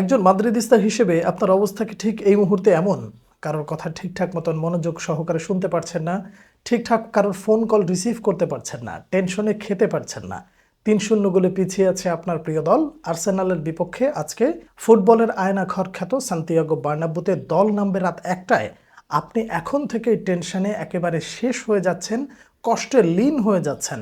একজন মাদ্রিদিস্তা হিসেবে আপনার অবস্থা কি ঠিক এই মুহূর্তে এমন? কারোর কথা ঠিকঠাক মতন মনোযোগ সহকারে শুনতে পারছেন না, ঠিকঠাক কারোর ফোন কল রিসিভ করতে পারছেন না টেনশনে খেতে পারছেন না। তিন শূন্য গোলে পিছিয়ে আছে আপনার প্রিয় দল। আর্সেনালের বিপক্ষে আজকে ফুটবলের আয়না ঘর খ্যাত সান্তিয়াগো বার্নাব্বুতে দল নামবে রাত একটায়। আপনি এখন থেকেই টেনশনে একেবারে শেষ হয়ে যাচ্ছেন, কষ্টে লীন হয়ে যাচ্ছেন।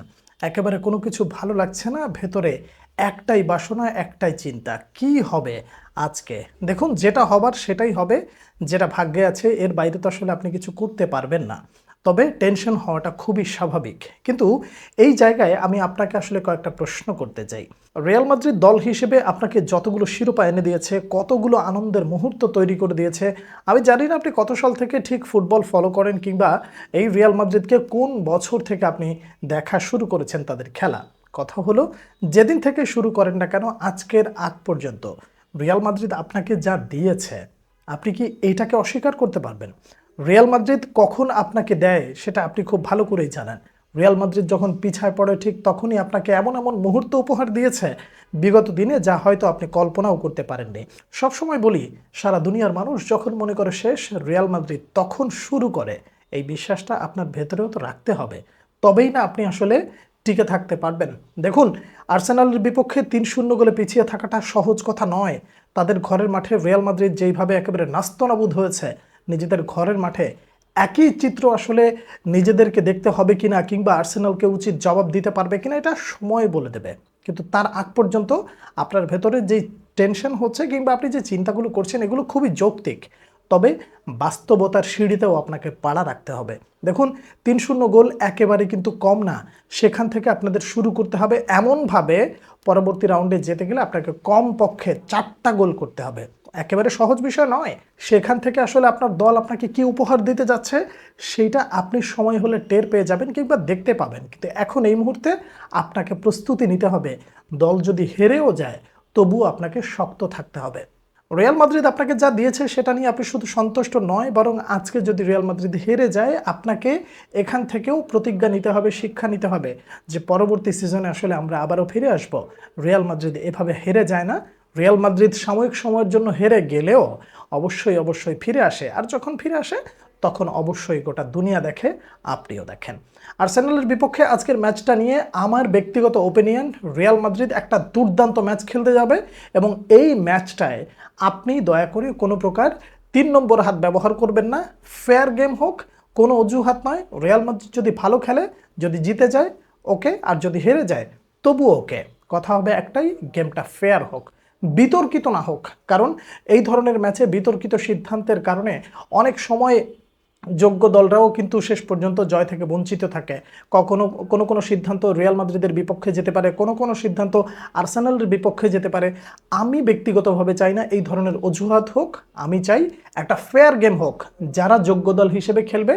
একেবারে কোনো কিছু ভালো লাগছে না, ভেতরে একটাই বাসনা, একটাই চিন্তা। কি হবে আজকে? দেখুন, যেটা হবার সেটাই হবে, যেটা ভাগ্যে আছে, এর বাইরে তো আসলে আপনি কিছু করতে পারবেন না। তবে টেনশন হওয়াটা খুবই স্বাভাবিক। কিন্তু এই জায়গায় আমি আপনাকে আসলে কয়েকটা প্রশ্ন করতে চাই। রিয়াল মাদ্রিদ দল হিসেবে আপনাকে যতগুলো শিরোপা এনে দিয়েছে, কতগুলো আনন্দের মুহূর্ত তৈরি করে দিয়েছে, আমি জানি না আপনি কত সাল থেকে ঠিক ফুটবল ফলো করেন কিংবা এই রিয়াল মাদ্রিদকে কোন বছর থেকে আপনি দেখা শুরু করেছেন তাদের খেলা। কথা হলো, যেদিন থেকে শুরু করেন না কেন, আজকের আগ পর্যন্ত। রিয়াল মাদ্রিদ আপনাকে যা দিয়েছে, আপনি কি এইটাকে অস্বীকার করতে পারবেন? রিয়াল মাদ্রিদ কখন আপনাকে দেয়, সেটা আপনি খুব ভালো করেই জানেন। রিয়াল মাদ্রিদ যখন পিছায় পড়ে, ঠিক তখনই আপনাকে এমন এমন মুহূর্ত উপহার দিয়েছে, বিগত দিনে যা হয়তো আপনি কল্পনাও করতে পারেননি। সবসময় বলি, সারা দুনিয়ার মানুষ যখন মনে করে শেষ, রিয়াল মাদ্রিদ তখন শুরু করে। এই বিশ্বাসটা আপনার ভেতরেও তো রাখতে হবে। তবেই না আপনি আসলে টিকে থাকতে পারবেন। দেখুন, আর্সেনালের বিপক্ষে তিন শূন্য গোলে পিছিয়ে থাকাটা সহজ কথা নয়। তাদের ঘরের মাঠে রিয়াল মাদ্রিদ যেইভাবে একেবারে নাস্তনাবুদ হয়েছে, নিজেদের ঘরের মাঠে একই চিত্র আসলে নিজেদেরকে দেখতে হবে কিনা কিংবা আর্সেনালকে উচিত জবাব দিতে পারবে কিনা, এটা সময় বলে দেবে। কিন্তু তার আগ পর্যন্ত আপনার ভেতরে যেই টেনশন হচ্ছে কিংবা আপনি যে চিন্তাগুলো করছেন, এগুলো খুবই যৌক্তিক। তবে বাস্তবতার সিঁড়িতেও আপনাকে পাড়া রাখতে হবে। দেখুন, তিন শূন্য গোল একেবারে কিন্তু কম না। সেখান থেকে আপনাদের শুরু করতে হবে এমনভাবে পরবর্তী রাউন্ডে যেতে গেলে আপনাকে কম পক্ষে চারটা গোল করতে হবে। একেবারে সহজ বিষয় নয়। সেখান থেকে আসলে আপনার দল আপনাকে কি উপহার দিতে যাচ্ছে, সেইটা আপনি সময় হলে টের পেয়ে যাবেন কিংবা দেখতে পাবেন। কিন্তু এখন এই মুহূর্তে আপনাকে প্রস্তুতি নিতে হবে। দল যদি হেরেও যায়, তবুও আপনাকে শক্ত থাকতে হবে। রিয়াল মাদ্রিদ আপনাকে যা দিয়েছে সেটা নিয়ে আপনি শুধু সন্তুষ্ট নয়, বরং আজকে যদি রিয়াল মাদ্রিদ হেরে যায়, আপনাকে এখান থেকেও প্রতিজ্ঞা নিতে হবে, শিক্ষা নিতে হবে যে পরবর্তী সিজনে আসলে আমরা আবারও ফিরে আসব। রিয়াল মাদ্রিদ এভাবে হেরে যায় না। রিয়াল মাদ্রিদ সাময়িক সময়ের জন্য হেরে গেলেও অবশ্যই অবশ্যই ফিরে আসে। আর যখন ফিরে আসে তখন অবশ্যই গোটা দুনিয়া দেখে আপনিও দেখেন। আর্সেনালের বিপক্ষে আজকের ম্যাচটা নিয়ে আমার ব্যক্তিগত ওপিনিয়ন রিয়াল মাদ্রিদ একটা দুর্দান্ত ম্যাচ খেলতে যাবে এবং এই ম্যাচটায় আপনি দয়া করে কোনো প্রকার তিন নম্বর হাত ব্যবহার করবেন না। ফেয়ার গেম হোক, কোনো অজুহাত নয়। রিয়াল মাদ্রিদ যদি ভালো খেলে, যদি জিতে যায়, ওকে। আর যদি হেরে যায় তবু ওকে। কথা হবে একটাই গেমটা ফেয়ার হোক, বিতর্কিত না হোক। কারণ এই ধরনের ম্যাচে বিতর্কিত সিদ্ধান্তের কারণে অনেক সময় যোগ্য দলরাও কিন্তু শেষ পর্যন্ত জয় থেকে বঞ্চিত থাকে। কখনো কোনো কোনো সিদ্ধান্ত রিয়াল মাদ্রিদের বিপক্ষে যেতে পারে, কোনো কোনো সিদ্ধান্ত আর্সেনালের বিপক্ষে যেতে পারে। আমি ব্যক্তিগতভাবে চাই না এই ধরনের অজুহাত হোক, আমি চাই একটা ফেয়ার গেম হোক, যারা যোগ্য দল হিসেবে খেলবে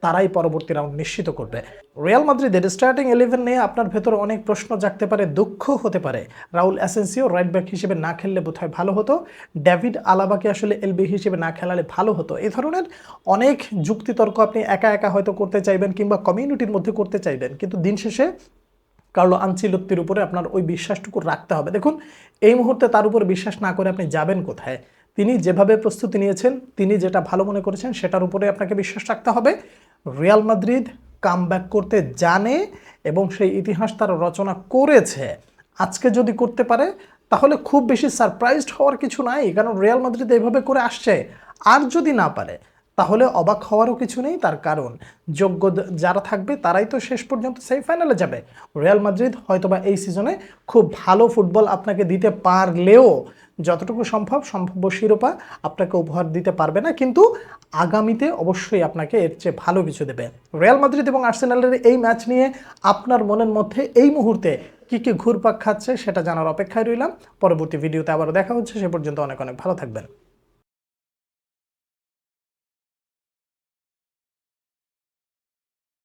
তারাই পরবর্তী রাউন্ড নিশ্চিত করবে। রিয়াল মাদ্রিদের স্টার্টিং ইলেভেন নিয়ে আপনার ভেতরে অনেক প্রশ্ন জাগতে পারে, দুঃখ হতে পারে। রাউল অ্যাসেন্সিও রাইট ব্যাক হিসেবে না খেললে বোধহয় ভালো হতো। ডেভিড আলাবাকে আসলে এলবি হিসেবে না খেলালে ভালো হতো। এ ধরনের অনেক যুক্তিতর্ক আপনি একা একা হয়তো করতে চাইবেন কিংবা কমিউনিটির মধ্যে করতে চাইবেন। কিন্তু দিন শেষে কার্লো আনচিলত্তির উপরে আপনার ওই বিশ্বাসটুকু রাখতে হবে। দেখুন, এই মুহূর্তে তার উপর বিশ্বাস না করে আপনি যাবেন কোথায়? তিনি যেভাবে প্রস্তুতি নিয়েছেন, তিনি যেটা ভালো মনে করেছেন, সেটার উপরে আপনাকে বিশ্বাস রাখতে হবে। রিয়াল মাদ্রিদ কাম করতে জানে এবং সেই ইতিহাস তার রচনা করেছে। আজকে যদি করতে পারে, তাহলে খুব বেশি সারপ্রাইজড হওয়ার কিছু নাই, কারণ রিয়াল মাদ্রিদ এইভাবে করে আসছে। আর যদি না পারে তাহলে অবাক হওয়ারও কিছু নেই, তার কারণ যোগ্য যারা থাকবে তারাই তো শেষ পর্যন্ত সেমিফাইনালে যাবে। রিয়াল মাদ্রিদ হয়তোবা এই সিজনে খুব ভালো ফুটবল আপনাকে দিতে পারলেও যতটুকু সম্ভব, সম্ভাব্য শিরোপা আপনাকে উপহার দিতে পারবে না, কিন্তু আগামীতে অবশ্যই আপনাকে এর চেয়ে ভালো কিছু দেবে। রিয়াল মাদ্রিদ এবং আর্সেনালের এই ম্যাচ নিয়ে আপনার মনের মধ্যে এই মুহূর্তে কী কী ঘুরপাক খাচ্ছে সেটা জানার অপেক্ষায় রইলাম। পরবর্তী ভিডিওতে আবারও দেখা হচ্ছে, সে পর্যন্ত অনেক অনেক ভালো থাকবেন।